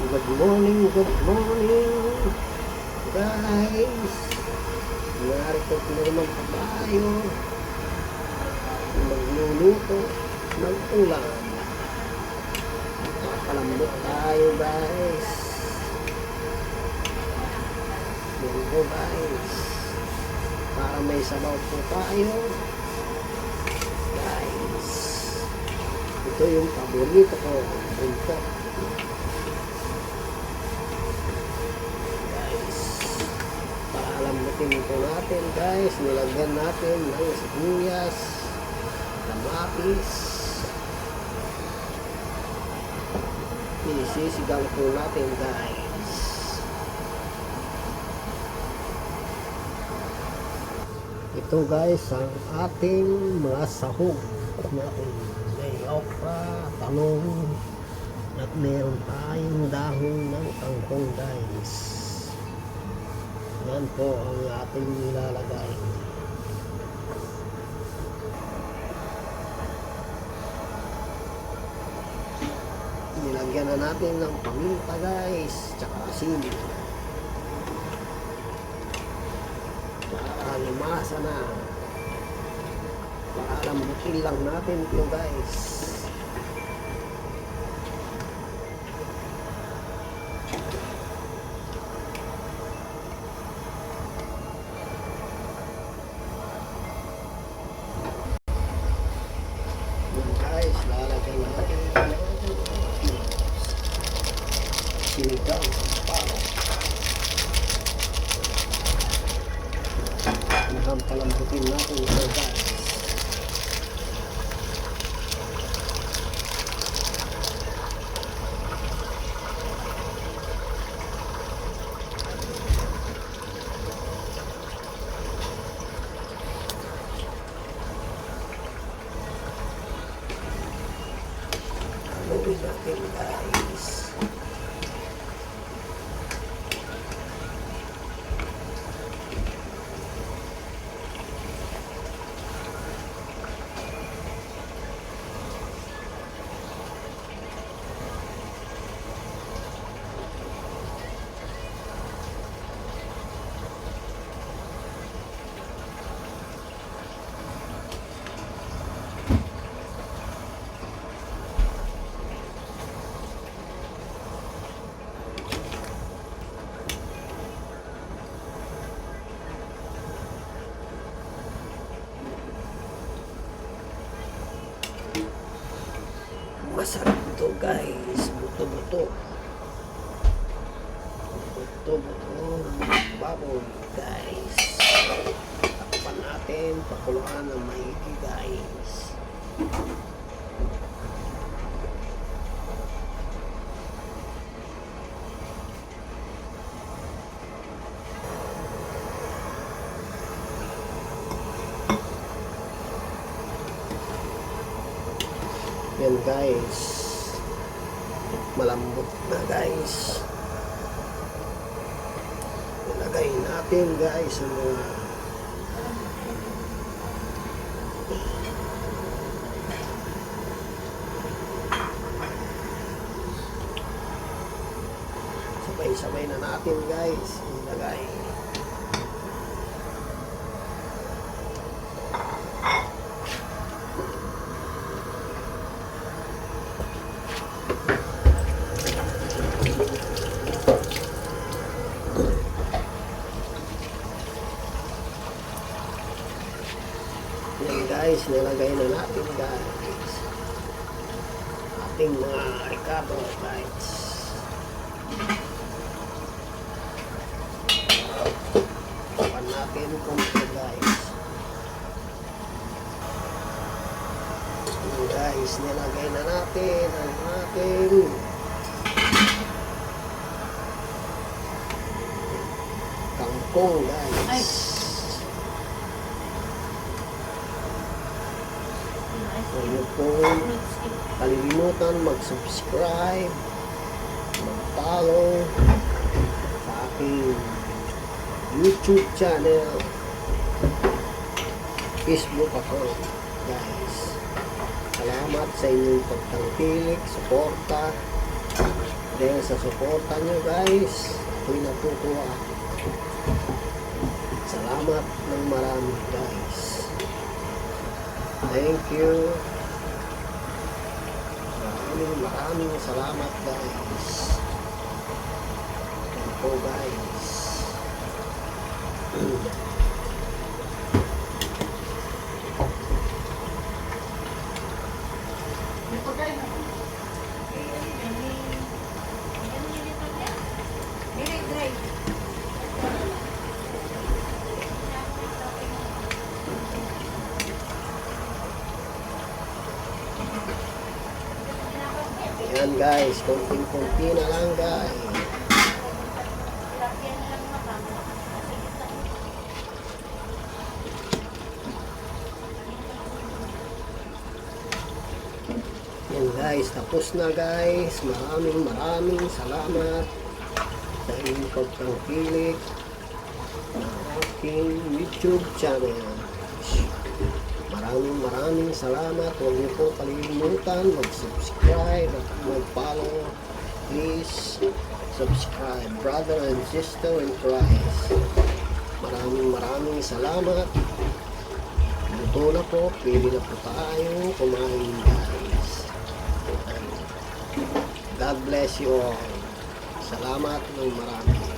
Good morning, good morning. Guys, narito na naman po tayo. Magluluto ng ulam. Papalambot tayo guys. Yan po guys. Para may sabaw po tayo. Guys. Ito yung paborito ko. Ito. guys. Para ito natin guys. Nilagyan natin ng sibuyas, kamatis. Isisigaw po natin guys. Ito guys ang ating mga sahog natin. May okra, talong, at meron tayong dahon ng kangkong guys. Yan po ang ating nilalagay. Nilagyan na natin ng paminta guys, tsaka asin. Para lumasa na. Para lambutin lang natin ito guys. Nahampalambutin natin ito guys. Haluin natin Masarap to guys. Buto-buto. Buto-buto. Baboy guys. Takpan natin. Pakuluan ng maigi guys. Yan guys. Malambot na guys. Ilagay natin guys ang mga sabay-sabay na natin guys ilagay. Yan guys, nilagay na natin guys. Ating mga Ricardo guys. Tapan natin kung ito guys. Yan guys, nilagay na natin ang ating kangkong guys. Ay. Po kalilimutan mag-subscribe, mag-follow sa aking YouTube channel, Facebook account, guys. Salamat sa inyong pagtangkilik, suporta, Dahil sa suporta nyo guys, ako'y natutuwa. Salamat ng marami guys. Thank you. Maraming maraming salamat guys. Thank you guys. Ayan guys, konting-konti na lang guys. Yan guys, tapos na guys. Maraming maraming salamat sa inyong pagtangkilik ng aking YouTube channel. Maraming maraming salamat. Huwag niyo po kalimutan mag-subscribe at mag-follow. Please subscribe, brother and sister in Christ. Maraming maraming salamat. Luto na po. Pwede na po tayo kumain guys. God bless you all. Salamat ng marami.